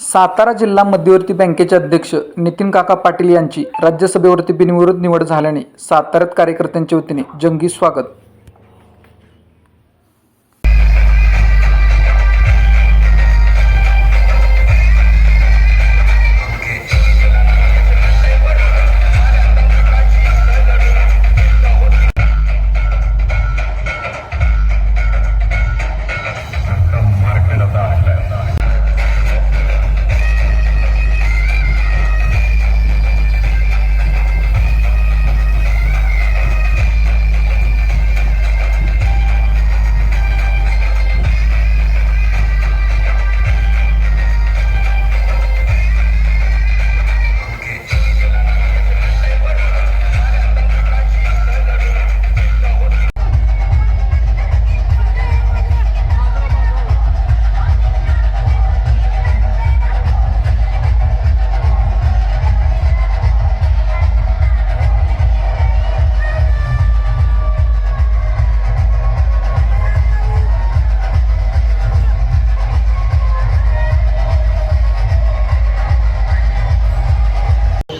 सातारा जिल्हा मध्यवर्ती बँकेचे अध्यक्ष नितीन काका पाटील यांची राज्यसभेवरती बिनविरोध निवड झाल्याने साताऱ्यात कार्यकर्त्यांच्या वतीने जंगी स्वागत.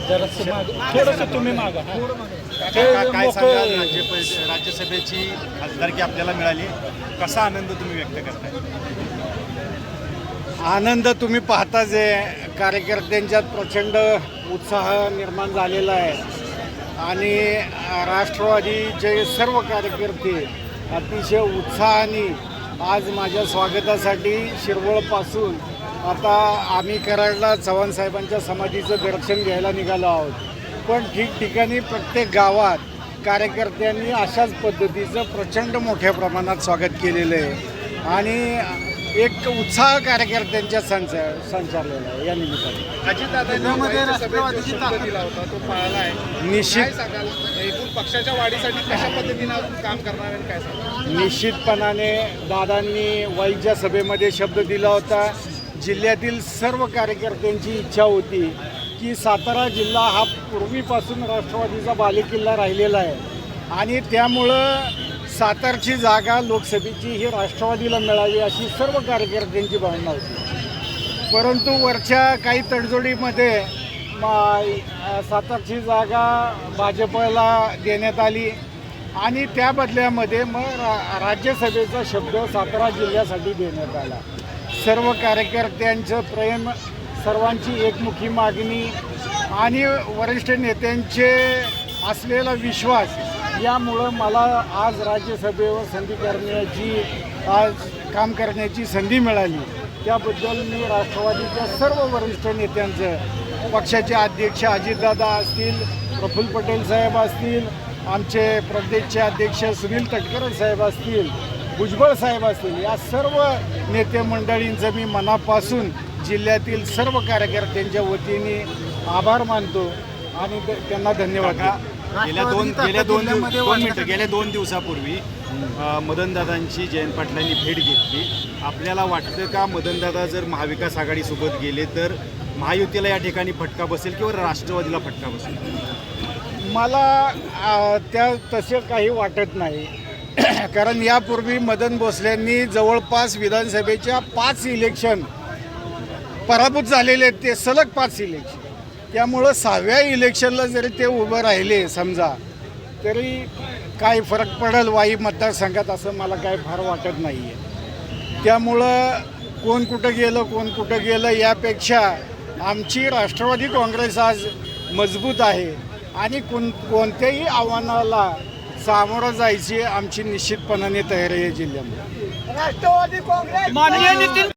थोडंसं तुम्ही मागा काय सांगाल? राज्य राज्यसभेची खासदारकी आपल्याला मिळाली. कसा आनंद तुम्ही व्यक्त करताय? आनंद तुम्ही पाहताच आहे कार्यकर्त्यांच्यात प्रचंड उत्साह निर्माण झालेला आहे. आणि राष्ट्रवादीचे सर्व कार्यकर्ते अतिशय उत्साहाने आज माझ्या स्वागतासाठी शिरवळपासून आता आम्ही कराडला चव्हाण साहेबांच्या समाधीचं दर्शन घ्यायला निघालो आहोत. पण ठिकठिकाणी प्रत्येक गावात कार्यकर्त्यांनी अशाच पद्धतीचं प्रचंड मोठ्या प्रमाणात स्वागत केलेलं आहे. आणि एक उत्साह कार्यकर्त्यांच्या संचार संचारलेला आहे. या निमित्ताने. आहे. निश्चित. पक्षाच्या वाढीसाठी कशा पद्धतीनं काम करणार आणि काय निश्चितपणाने दादांनी वाईच्या सभेमध्ये शब्द दिला होता. जिल्ह्यातील सर्व कार्यकर्त्यांची इच्छा होती की सातारा जिल्हा हा पूर्वीपासून राष्ट्रवादीचा बालेकिल्ला राहिलेला आहे. आणि त्यामुळं सातारची जागा लोकसभेची ही राष्ट्रवादीला मिळावी अशी सर्व कार्यकर्त्यांची भावना होती. परंतु वरच्या काही तडजोडीमध्ये सातारची जागा भाजपला देण्यात आली. आणि त्या बदल्यामध्ये मग रा राज्यसभेचा शब्द सातारा जिल्ह्यासाठी देण्यात आला. सर्व कार्यकर्त्यांचं प्रेम सर्वांची एकमुखी मागणी आणि वरिष्ठ नेत्यांचे असलेला विश्वास यामुळं मला आज राज्यसभेवर संधी करण्याची आज काम करण्याची संधी मिळाली. त्याबद्दल मी राष्ट्रवादीच्या सर्व वरिष्ठ नेत्यांचं पक्षाचे अध्यक्ष अजितदादा असतील प्रफुल्ल पटेल साहेब असतील आमचे प्रदेशचे अध्यक्ष सुनील तटकरे साहेब असतील भुजबळ साहेब असतील या सर्व नेते मंडळींचं मी मनापासून जिल्ह्यातील सर्व कार्यकर्त्यांच्या वतीने आभार मानतो आणि त्यांना धन्यवाद. गेल्या दोन गेल्या दोन दिवस दोन मिनिटं गेल्या दोन दिवसापूर्वी मदनदादांची जयंत पाटलांनी भेट घेतली. आपल्याला वाटतं का मदनदादा जर महाविकास आघाडीसोबत गेले तर महायुतीला या ठिकाणी फटका बसेल किंवा राष्ट्रवादीला फटका बसेल? मला त्या तसे काही वाटत नाही. कारण यापूर्वी मदन भोसलेंनी जवळपास विधानसभेच्या पाच इलेक्शन पराभूत झालेले आहेत ते सलग पाच इलेक्शन त्यामुळं सहाव्या इलेक्शनला जरी ते उभं राहिले समजा तरी काय फरक पडेल वाई मतदारसंघात असं मला काय फार वाटत नाही आहे त्यामुळं कोण कुठं गेलं कोण कुठं गेलं यापेक्षा आमची राष्ट्रवादी काँग्रेस आज मजबूत आहे. आणि कोण कोणत्याही आव्हानाला सामोरं जायची आमची निश्चितपणाने तयारी आहे जिल्ह्यामध्ये. माननीय नितीन